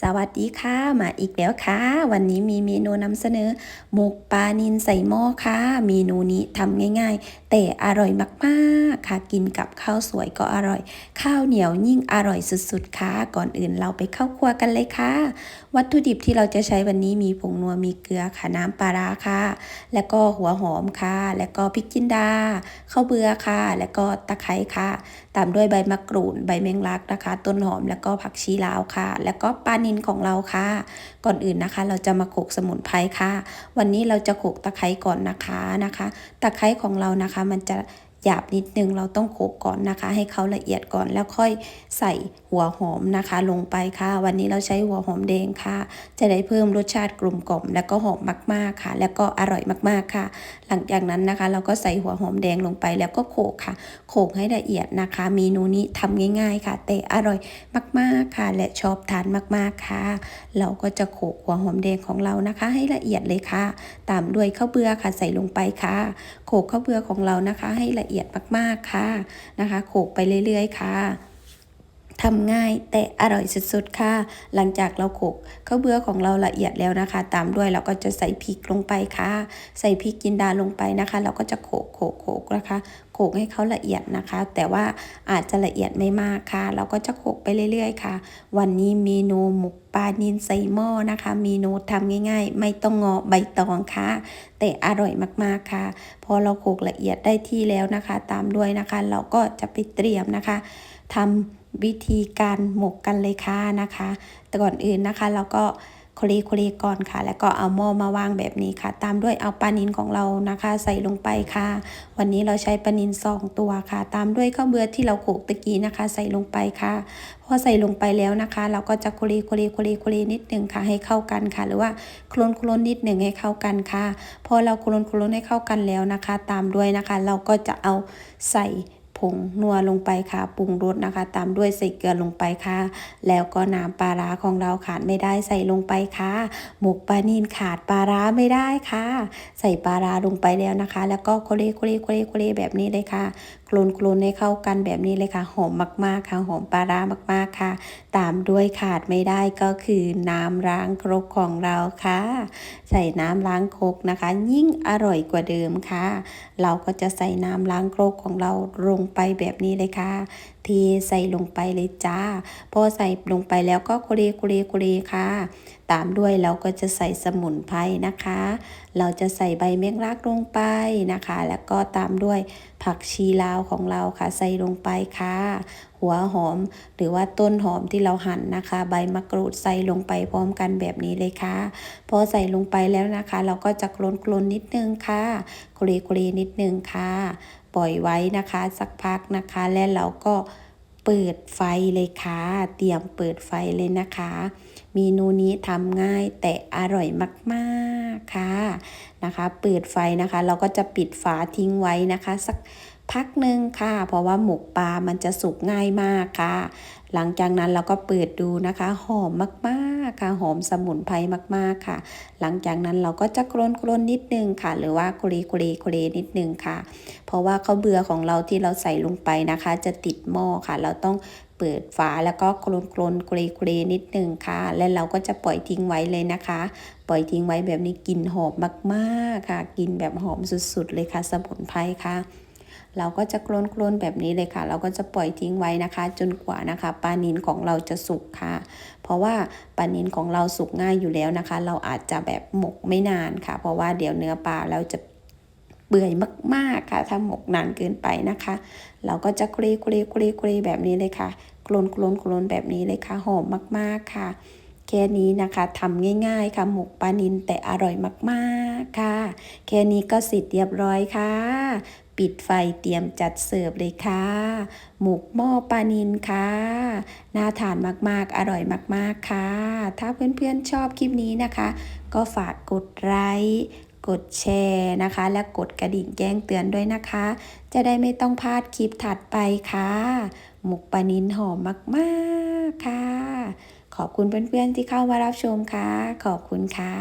สวัสดีค่ะ มาอีกแล้วค่ะ วันนี้มีเมนูนำเสนอ หมกปลานินใส่หม้อค่ะ เมนูนี้ทำง่าย ๆ แต่อร่อยมาก ๆค่ะ กินกับข้าวสวยก็อร่อย ข้าวเหนียวยิ่งอร่อยสุดๆค่ะ ก่อนอื่นเราไปเข้าครัวกันเลยค่ะ วัตถุดิบที่เราจะใช้วันนี้มีผงนัวมีเกลือค่ะน้ำปลาร้าค่ะ แล้วก็หัวหอมค่ะ แล้วก็พริกจินดาข้าวเบือค่ะ แล้วก็ตะไคร้ค่ะ ตามด้วยใบมะกรูดใบแมงลักนะคะ ต้นหอมแล้วก็ผักชีลาวค่ะ แล้วก็ปลานินของเราค่ะ ก่อนอื่นนะคะ เราจะมาโขกสมุนไพรค่ะ วันนี้เราจะโขกตะไคร้ก่อนนะคะนะคะ ตะไคร้ของเรานะคะมันจะ หยาบนิดนึงเราต้องโขกก่อนนะคะ ให้เขาละเอียดก่อนแล้วค่อยใส่หัวหอมนะคะ ลงไปค่ะ วันนี้เราใช้หัวหอมแดงค่ะ จะได้เพิ่มรสชาติกลมกล่อมแล้วก็หอมมากๆค่ะ แล้วก็อร่อยมากๆค่ะ หลังจากนั้นนะคะ เราก็ใส่หัวหอมแดงลงไปแล้วก็โขกค่ะ โขกให้ละเอียดนะคะ เมนูนี้ทำง่าย ๆ ค่ะ แต่อร่อยมากๆค่ะ และชอบทานมากๆค่ะ เราก็จะโขกหัวหอมแดงของเรานะคะ ให้ละเอียดเลยค่ะ ตามด้วยข้าวเบือค่ะใส่ลงไปค่ะโขกข้าวเบือของเรานะคะ ให้ละเอียดมากๆค่ะนะคะ โขกไปเรื่อยๆค่ะ ทำง่ายแต่อร่อยสุดๆค่ะ หลังจากเราโขลกข้าวเบือของเราละเอียดแล้วนะคะ ตามด้วยเราก็จะใส่พริกลงไปค่ะ ใส่พริกจินดาลงไปนะคะ เราก็จะโขลกโขลกโขลกนะคะโขลกให้เขาละเอียดนะคะ แต่ว่าอาจจะละเอียดไม่มากค่ะ เราก็จะโขลกไปเรื่อยๆ ค่ะ วันนี้เมนูหมกปลานินใส่หม้อนะคะเมนูทำง่าย ๆ ไม่ต้องงอใบตองค่ะ แต่อร่อยมากๆค่ะ พอเราโขลกละเอียดได้ที่แล้วนะคะ ตามด้วยนะคะ เราก็จะไปเตรียมนะคะทำ วิธีการหมกกันเลยค่ะนะคะ แต่ก่อนอื่นนะคะเราก็โคลีโคลีก่อนค่ะ แล้วก็เอาหม้อมาวางแบบนี้ค่ะ ตามด้วยเอาปลานินของเรานะคะ ใส่ลงไปค่ะ วันนี้เราใช้ปลานินสองตัวค่ะ ตามด้วยข้าวเบือที่เราโขลกตะกี้นะคะ ใส่ลงไปค่ะพอใส่ลงไปแล้วนะคะ เราก็จะโคลีโคลีโคลีโคลีนิดหนึ่งค่ะให้เข้ากันค่ะ หรือว่าโคลนโคลนนิดหนึ่งให้เข้ากันค่ะ พอเราโคลนโคลนให้เข้ากันแล้วนะคะ ตามด้วยนะคะ เราก็จะเอาใส่ ผงนัวลงไปค่ะปรุงรสนะคะ ตามด้วยใส่เกลือลงไปค่ะ แล้วก็น้ำปลาร้าของเราขาดไม่ได้ใส่ลงไปค่ะ หมกปลานินขาดปลาร้าไม่ได้ค่ะ ใส่ปลาร้าลงไปแล้วนะคะ แล้วก็โคเลโคเลโคเลโคเลแบบนี้เลยค่ะโคลนโคลนให้เข้ากันแบบนี้เลยค่ะ หอมมากๆค่ะ หอมปลาร้ามากๆค่ะ ตามด้วยขาดไม่ได้ก็คือน้ำล้างครกของเราค่ะ ใส่น้ำล้างครกนะคะ ยิ่งอร่อยกว่าเดิมค่ะ เราก็จะใส่น้ำล้างครกของเราลงไปแบบนี้เลยค่ะ เทใส่ลงไปเลยจ้า พอใส่ลงไปแล้วก็โคเรโคเรโคเรค่ะ ตามด้วยเราก็จะใส่สมุนไพรนะคะ เราจะใส่ใบเมงลักลงไปนะคะ แล้วก็ตามด้วยผักชีลาวของเราค่ะใส่ลงไปค่ะหัวหอม หรือว่าต้นหอมที่เราหั่นนะคะ ใบมะกรูดใส่ลงไปพร้อมกันแบบนี้เลยค่ะ พอใส่ลงไปแล้วนะคะ เราก็จะโคลนๆนิดนึงค่ะโคเรโคเรนิดนึงค่ะ ปล่อยไว้นะคะ สักพักนะคะ และเราก็เปิดไฟเลยค่ะ เตรียมเปิดไฟเลยนะคะเมนูนี้ทำง่ายแต่อร่อยมากๆค่ะนะคะ เปิดไฟนะคะ เราก็จะปิดฝาทิ้งไว้นะคะ สัก พักหนึ่งค่ะ เพราะว่าหมกปลามันจะสุกง่ายมากค่ะ หลังจากนั้นเราก็เปิดดูนะคะ หอมมากๆค่ะ หอมสมุนไพรมากๆค่ะ หลังจากนั้นเราก็จะกรนกรนนิดนึงค่ะ หรือว่าโคลีโคลีโคลีนิดนึงค่ะ เพราะว่าข้าวเบื่อของเราที่เราใส่ลงไปนะคะ จะติดหม้อค่ะ เราต้องเปิดฝาแล้วก็กลนกลนเกรเกรนิดนึงค่ะ และเราก็จะปล่อยทิ้งไว้เลยนะคะ ปล่อยทิ้งไว้แบบนี้กลิ่นหอมมากๆค่ะกลิ่นแบบหอมสุดๆเลยค่ะ สมุนไพรค่ะ เราก็จะกลนกลนแบบนี้เลยค่ะ เราก็จะปล่อยทิ้งไว้นะคะ จนกว่านะคะปลานินของเราจะสุกค่ะ เพราะว่าปลานินของเราสุกง่ายอยู่แล้วนะคะ เราอาจจะแบบหมกไม่นานค่ะ เพราะว่าเดี๋ยวเนื้อปลาเราจะเปื่อยมากๆค่ะ ถ้าหมกนานเกินไปนะคะ เราก็จะกรเกรเกรเกรแบบนี้เลยค่ะกลนกลนกลนแบบนี้เลยค่ะหอมมากๆค่ะ แค่นี้นะคะทำง่ายๆค่ะหมกปลานินแต่อร่อยมากๆค่ะ แค่นี้ก็เสร็จเรียบร้อยค่ะ ปิดไฟเตรียมจัดเสิร์ฟเลยค่ะ หมกหม้อปลานินค่ะ น่าทานมากๆ อร่อยมากๆค่ะ ถ้าเพื่อนๆชอบคลิปนี้นะคะ ก็ฝากกดไลค์กดแชร์นะคะ และกดกระดิ่งแจ้งเตือนด้วยนะคะ จะได้ไม่ต้องพลาดคลิปถัดไปค่ะ หมกปลานินหอมมากๆค่ะ ขอบคุณเพื่อนๆที่เข้ามารับชมค่ะ ขอบคุณค่ะ